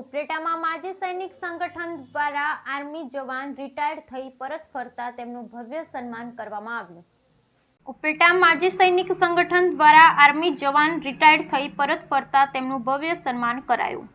ઉપલેટામાં માજી સૈનિક સંગઠન દ્વારા આર્મી જવાન રિટાયર્ડ થઈ પરત ફરતા તેમનું ભવ્ય સન્માન કરવામાં આવ્યું. ઉપલેટા માજી સૈનિક સંગઠન દ્વારા આર્મી જવાન રિટાયર્ડ થઈ પરત ફરતા તેમનું ભવ્ય સન્માન કરાયું.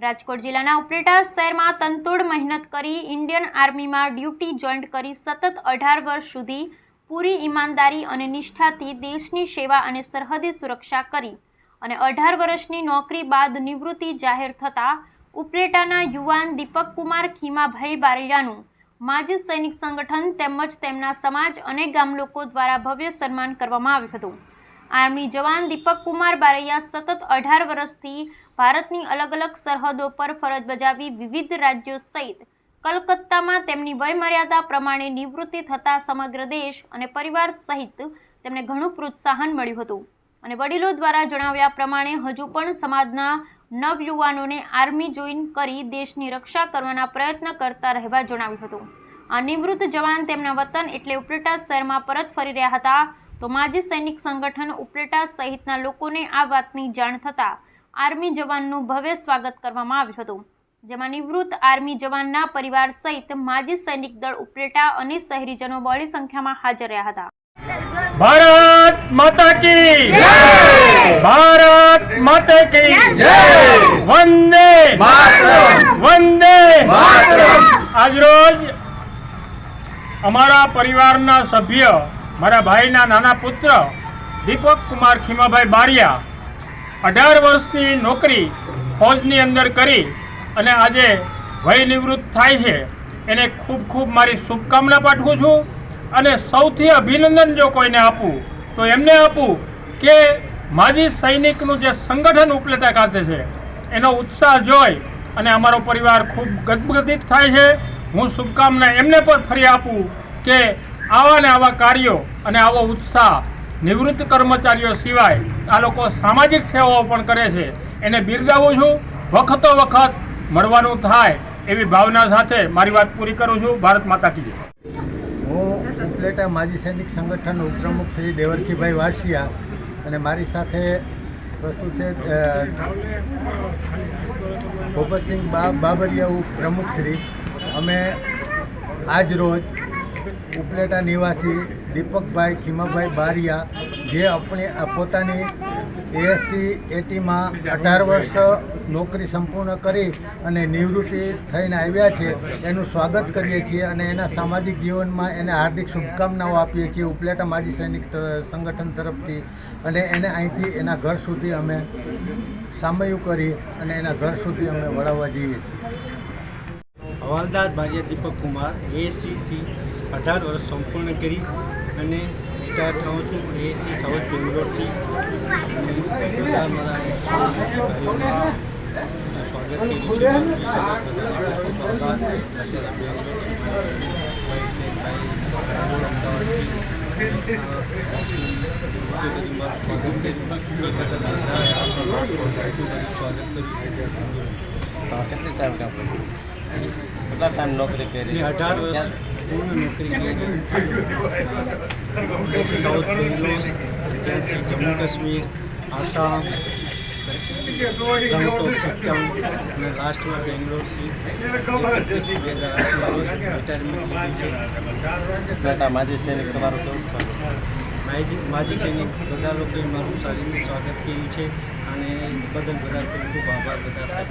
રાજકોટ જિલ્લાના ઉપલેટા શહેરમાં તંતોડ મહેનત કરી ઇન્ડિયન આર્મીમાં ડ્યુટી જોઈન્ટ કરી સતત અઢાર વર્ષ સુધી પૂરી ઈમાનદારી અને નિષ્ઠાથી દેશની સેવા અને સરહદી સુરક્ષા કરી. અને અઢાર વર્ષની નોકરી બાદ નિવૃત્તિ જાહેર થતાં ઉપરેટાના યુવાન દીપક કુમાર ખીમાભાઈ બારૈયાનું માજી સૈનિક સંગઠન તેમજ તેમના સમાજ અને ગામ લોકો દ્વારા ભવ્ય સન્માન કરવામાં આવ્યું હતું. આર્મી જવાન દીપક કુમાર બારૈયા સતત અઢાર વર્ષથી ભારતની અલગ અલગ સરહદો પર ફરજ બજાવી વિવિધ રાજ્યો સહિત કલકત્તામાં તેમની વયમર્યાદા પ્રમાણે નિવૃત્તિ થતાં સમગ્ર દેશ અને પરિવાર સહિત તેમને ઘણું પ્રોત્સાહન મળ્યું હતું. અને વડીલો દ્વારા જણાવ્યા પ્રમાણે હજુ પણ સમાજના નવયુવાનોને આર્મી જોઈન કરી દેશની રક્ષા કરવાના પ્રયત્ન કરતા રહેવા જણાવ્યું હતું. આ નિવૃત્ત જવાન તેમના વતન એટલે ઉપરેટા શહેરમાં પરત ફરી રહ્યા હતા. તો માજી સૈનિક સંગઠન ઉપરેટા સહિતના લોકોને આ વાતની જાણ થતાં આર્મી જવાનનું ભવ્ય સ્વાગત કરવામાં આવ્યું હતું. જેમાં નિવૃત્ત આર્મી જવાનના પરિવાર સહિત માજી સૈનિક દળ ઉપરેટા અને શહેરીજનો બહોળી સંખ્યામાં હાજર રહ્યા હતા. ભારત માતા કી ભારત માતા કી વંદે વંદે આજરોજ અમારા પરિવારના સભ્ય મારા ભાઈના નાના પુત્ર દીપક કુમાર ખીમાભાઈ બારિયા અઢાર વર્ષની નોકરી ફોજની અંદર કરી અને આજે વય નિવૃત્ત થાય છે. એને ખૂબ ખૂબ મારી શુભકામના પાઠવું છું. અને સૌથી અભિનંદન જો કોઈને આપું, તો એમને આપું કે માજી સૈનિકનું જે સંગઠન ઉપલેટા ખાતે છે, એનો ઉત્સાહ જોઈ અને અમારો પરિવાર ખૂબ ગદગદિત થાય છે. હું શુભકામના એમને પણ ફરી આપું કે આવા ને આવા કાર્યો અને આવો ઉત્સાહ નિવૃત્ત કર્મચારીઓ સિવાય આ લોકો સામાજિક સેવાઓ પણ કરે છે. એને બિરદાવું છું. વખતો વખત મળવાનું થાય એવી ભાવના સાથે મારી વાત પૂરી કરું છું. ભારત માતા કી ઉપલેટા માજી સૈનિક સંગઠન ઉપપ્રમુખ શ્રી દેવરખીભાઈ વાસિયા અને મારી સાથે પ્રસ્તુત છે ભૂપતસિંહ બાબરિયા ઉપપ્રમુખ શ્રી. અમે આજ રોજ ઉપલેટા નિવાસી દીપકભાઈ ખીમાભાઈ બારિયા, જે આપણી પોતાની એએસસી એટીમાં અઢાર વર્ષ નોકરી સંપૂર્ણ કરી અને નિવૃત્તિ થઈને આવ્યા છે, એનું સ્વાગત કરીએ છીએ અને એના સામાજિક જીવનમાં એને હાર્દિક શુભકામનાઓ આપીએ છીએ. ઉપલેટા માજી સૈનિક સંગઠન તરફથી અને એને અહીંથી એના ઘર સુધી અમે સામયું કરી અને એના ઘર સુધી અમે વળાવવા જઈએ છીએ. હવાલદાર ભાર્યા દીપક કુમાર એસીથી અઢાર વર્ષ સંપૂર્ણ કરી અને રિટાયર થાઉં છું એસી સાઉથ બેંગ્લોરથી. અને મારા સ્વાગત કર્યું કેટલી ટાઈમ કામ કર્યું કેટલા ટાઈમ નોકરી કરી અઢાર વર્ષ પૂર્ણ નોકરી કરી સાઉથ બેંગ્લોર જમ્મુ કાશ્મીર આસામ ગંગટોક સિક્કમ અને લાસ્ટમાં બેંગ્લોરથી બે હજાર રિટાયરમેન્ટ માજી સૈનિક તમારો કેવું માજી માજી સૈનિક બધા લોકોએ મારું સારી સ્વાગત કર્યું છે અને બદલ બધા ખૂબ ખૂબ આભાર બધા સાહેબ